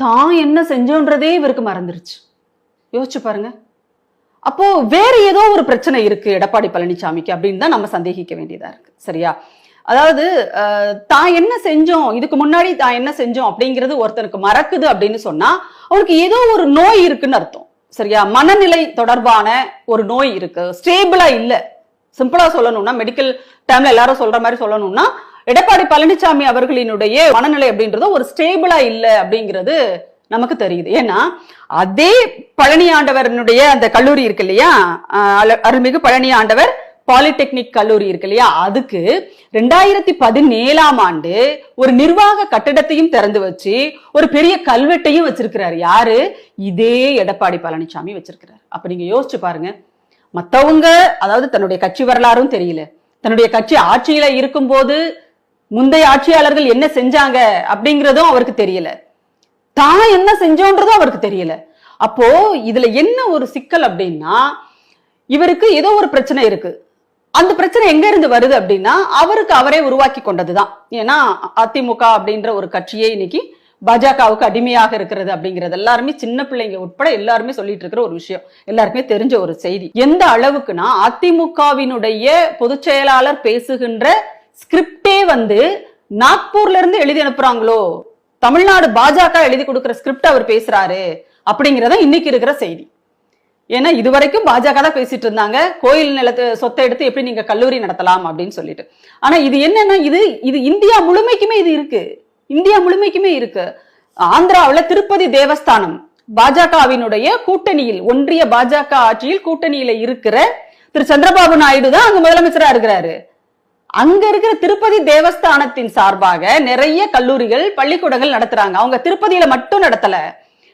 தான் என்ன செஞ்சோன்றதே இவருக்கு மறந்துருச்சு. யோசிச்சு பாருங்க. அப்போ வேற ஏதோ ஒரு பிரச்சனை இருக்கு எடப்பாடி பழனிசாமிக்கு அப்படின்னு தான் நம்ம சந்தேகிக்க வேண்டியதா இருக்கு. சரியா? அதாவது தான் என்ன செஞ்சோம் இதுக்கு முன்னாடி தான் என்ன செஞ்சோம் அப்படிங்கிறது ஒருத்தனுக்கு மறக்குது அப்படின்னு சொன்னா அவருக்கு ஏதோ ஒரு நோய் இருக்குன்னு அர்த்தம். சரியா? மனநிலை தொடர்பான ஒரு நோய் இருக்கு. ஸ்டேபிளா இல்ல. சிம்பிளா சொல்லணும்னா மெடிக்கல் டைம்ல எல்லாரும் சொல்ற மாதிரி சொல்லணும்னா எடப்பாடி பழனிசாமி அவர்களினுடைய மனநிலை அப்படின்றது ஒரு ஸ்டேபிளா இல்லை அப்படிங்கிறது நமக்கு தெரியுது. ஏன்னா அதே பழனி ஆண்டவரனுடைய அந்த கல்லூரி இருக்கு இல்லையா? அல- அருள்மிகு பழனி ஆண்டவர் பாலிடெக்னிக் கல்லூரி இருக்கு இல்லையா? அதுக்கு ரெண்டாயிரத்தி பதினேழாம் ஆண்டு ஒரு நிர்வாக கட்டிடத்தையும் திறந்து வச்சு ஒரு பெரிய கல்வெட்டையும் வச்சிருக்கிறார். யாரு? இதே எடப்பாடி பழனிசாமி வச்சிருக்கிறார். அப்ப நீங்க யோசிச்சு பாருங்க. மத்தவங்க அதாவது தன்னுடைய கட்சி வரலாறும் தெரியல. தன்னுடைய கட்சி ஆட்சியில இருக்கும்போது முந்தைய ஆட்சியாளர்கள் என்ன செஞ்சாங்க அப்படிங்கிறதும் அவருக்கு தெரியல. தான் என்ன செஞ்சோன்றதும் அவருக்கு தெரியல. அப்போ இதுல என்ன ஒரு சிக்கல் அப்படின்னா இவருக்கு ஏதோ ஒரு பிரச்சனை இருக்கு. அந்த பிரச்சனை எங்க இருந்து வருது அப்படின்னா அவருக்கு அவரே உருவாக்கி கொண்டதுதான். ஏன்னா அதிமுக அப்படின்ற ஒரு கட்சியே இன்னைக்கு பாஜகவுக்கு அடிமையாக இருக்கிறது அப்படிங்கிறது எல்லாருமே சின்ன பிள்ளைங்க உட்பட எல்லாருமே சொல்லிட்டு இருக்கிற ஒரு விஷயம். எல்லாருக்குமே தெரிஞ்ச ஒரு செய்தி. எந்த அளவுக்குன்னா அதிமுகவினுடைய பொதுச் செயலாளர் பேசுகின்ற ஸ்கிரிப்டே வந்து நாக்பூர்ல இருந்து எழுதி அனுப்புறாங்களோ? தமிழ்நாடு பாஜக எழுதி கொடுக்குற ஸ்கிரிப்ட் அவர் பேசுறாரு அப்படிங்கிறத இன்னைக்கு இருக்கிற செய்தி. ஏன்னா இதுவரைக்கும் பாஜக தான் பேசிட்டு இருந்தாங்க. கோயில் நிலத்து சொத்தை எடுத்து எப்படி நீங்க கல்லூரி நடத்தலாம் அப்படின்னு சொல்லிட்டு. ஆனா இது என்னன்னா இது இது இந்தியா முழுமைக்குமே இது இருக்கு. இந்தியா முழுமைக்குமே இருக்கு. ஆந்திராவில் திருப்பதி தேவஸ்தானம் பாஜகவினுடைய கூட்டணியில் ஒன்றிய பாஜக ஆட்சியில் கூட்டணியில இருக்கிற திரு. சந்திரபாபு நாயுடு தான் அங்க முதலமைச்சரா இருக்கிறாரு. அங்க இருக்கிற திருப்பதி தேவஸ்தானத்தின் சார்பாக நிறைய கல்லூரிகள் பள்ளிக்கூடங்கள் நடத்துறாங்க. அவங்க திருப்பதியில மட்டும் நடத்தல.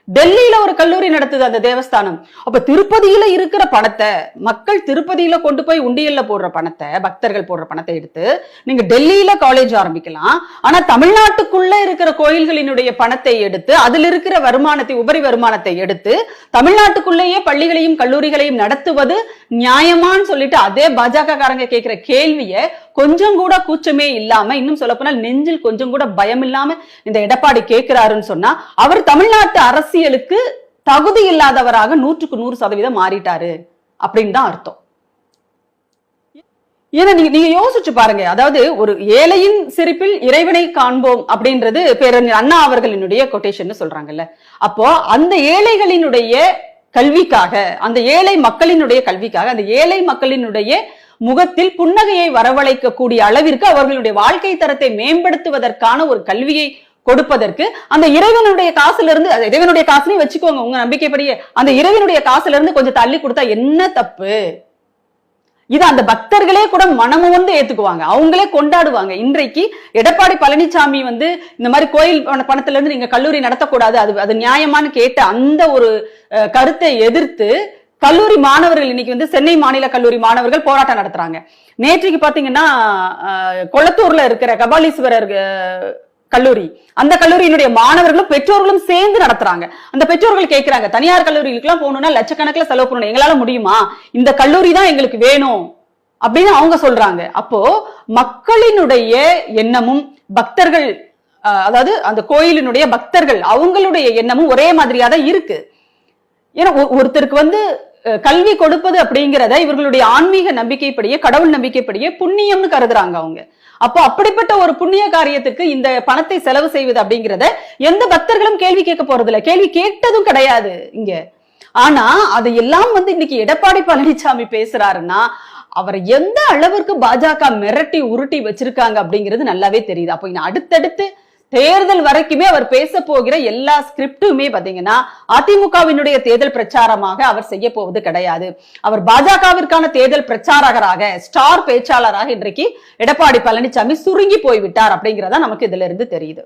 டெல்லியில ஒரு கல்லூரி நடத்துது அந்த தேவஸ்தானம். அப்ப திருப்பதியில இருக்கிற பணத்தை மக்கள் திருப்பதியில கொண்டு போய் உண்டியல்ல போடுற பணத்தை பக்தர்கள் போடுற பணத்தை எடுத்து நீங்க டெல்லியில காலேஜ் ஆரம்பிக்கலாம். ஆனா தமிழ்நாட்டுக்குள்ள இருக்கிற கோயில்களினுடைய பணத்தை எடுத்து அதில் இருக்கிற வருமானத்தை உபரி வருமானத்தை எடுத்து தமிழ்நாட்டுக்குள்ளேயே பள்ளிகளையும் கல்லூரிகளையும் நடத்துவது நியாயமான்னு சொல்லிட்டு அதே பாஜக காரங்க கேட்கிற கேள்வியை கொஞ்சம் கூட கூச்சமே இல்லாம இன்னும் சொல்லப்போனால் நெஞ்சில் கொஞ்சம் கூட பயம் இல்லாம இந்த எடப்பாடி கேட்கிறாருன்னு சொன்னா அவர் தமிழ்நாட்டு அரசியலுக்கு தகுதி இல்லாதவராக நூற்றுக்கு நூறு சதவீதம் மாறிட்டாரு அப்படின்னு தான் அர்த்தம். ஏன்னா நீங்க நீங்க யோசிச்சு பாருங்க. அதாவது ஒரு ஏழையின் சிரிப்பில் இறைவனை காண்போம் அப்படின்றது பேரறிஞர் அண்ணா அவர்களினுடைய கொட்டேஷன் சொல்றாங்கல்ல. அப்போ அந்த ஏழைகளினுடைய கல்விக்காக அந்த ஏழை மக்களினுடைய கல்விக்காக அந்த ஏழை மக்களினுடைய முகத்தில் புன்னகையை வரவழைக்கக்கூடிய அளவிற்கு அவர்களுடைய வாழ்க்கை தரத்தை மேம்படுத்துவதற்கான ஒரு கல்வியை கொடுப்பதற்கு அந்த இறைவனுடைய காசுல இருந்து இறைவனுடைய காசுலயும் வச்சுக்கோங்க உங்க நம்பிக்கைப்படியே. அந்த இறைவனுடைய காசுல இருந்து கொஞ்சம் தள்ளி கொடுத்தா என்ன தப்பு? இது அந்த பக்தர்களே கூட மனமு வந்து ஏத்துக்குவாங்க. அவங்களே கொண்டாடுவாங்க. இன்றைக்கு எடப்பாடி பழனிசாமி வந்து இந்த மாதிரி கோயில் பணத்துல இருந்து நீங்க கல்லூரி நடத்தக்கூடாது அது அது நியாயமான்னு கேட்ட அந்த ஒரு கருத்தை எதிர்த்து கல்லூரி மாணவர்கள் இன்னைக்கு வந்து சென்னை மாநில கல்லூரி மாணவர்கள் போராட்டம் நடத்துறாங்க. நேற்றுக்கு பாத்தீங்கன்னா கொளத்தூர்ல இருக்கிற கபாலீஸ்வரர் கல்லூரி அந்த கல்லூரியினுடைய மாணவர்களும் பெற்றோர்களும் சேர்ந்து நடத்துறாங்க. அந்த பெற்றோர்கள் கேட்கிறாங்க தனியார் கல்லூரிகளுக்கெல்லாம் போகணும்னா லட்சக்கணக்கில் செலவு பண்ணணும். எங்களால முடியுமா? இந்த கல்லூரி தான் எங்களுக்கு வேணும். அப்படின்னு அவங்க சொல்றாங்க. அப்போ மக்களினுடைய எண்ணமும் பக்தர்கள் அதாவது அந்த கோயிலினுடைய பக்தர்கள் அவங்களுடைய எண்ணமும் ஒரே மாதிரியா தான் இருக்கு. ஏன்னா ஒ- ஒருத்தருக்கு வந்து கல்வி கொடுப்பது அப்படிங்கிறத இவர்களுடைய ஆன்மீக நம்பிக்கைப்படியே கடவுள் நம்பிக்கைப்படியே புண்ணியம்னு கருதுறாங்க அவங்க. அப்போ அப்படிப்பட்ட ஒரு புண்ணிய காரியத்துக்கு இந்த பணத்தை செலவு செய்வது அப்படிங்கிறத எந்த பக்தர்களும் கேள்வி கேட்க போறதில்ல. கேள்வி கேட்டதும் கிடையாது இங்க. ஆனா அதையெல்லாம் வந்து இன்னைக்கு எடப்பாடி பழனிசாமி பேசுறாருன்னா அவர் எந்த அளவிற்கு பாஜக மிரட்டி உருட்டி வச்சிருக்காங்க அப்படிங்கிறது நல்லாவே தெரியுது. அப்போ அடுத்தடுத்து தேர்தல் வரைக்குமே அவர் பேச போகிற எல்லா ஸ்கிரிப்டுமே பாத்தீங்கன்னா அதிமுகவினுடைய தேர்தல் பிரச்சாரமாக அவர் செய்ய போவது கிடையாது. அவர் பாஜகவிற்கான தேர்தல் பிரச்சாரகராக ஸ்டார் பேச்சாளராக இன்றைக்கு எடப்பாடி பழனிசாமி சுருங்கி போய்விட்டார் அப்படிங்கிறதா நமக்கு இதுல இருந்து தெரியுது.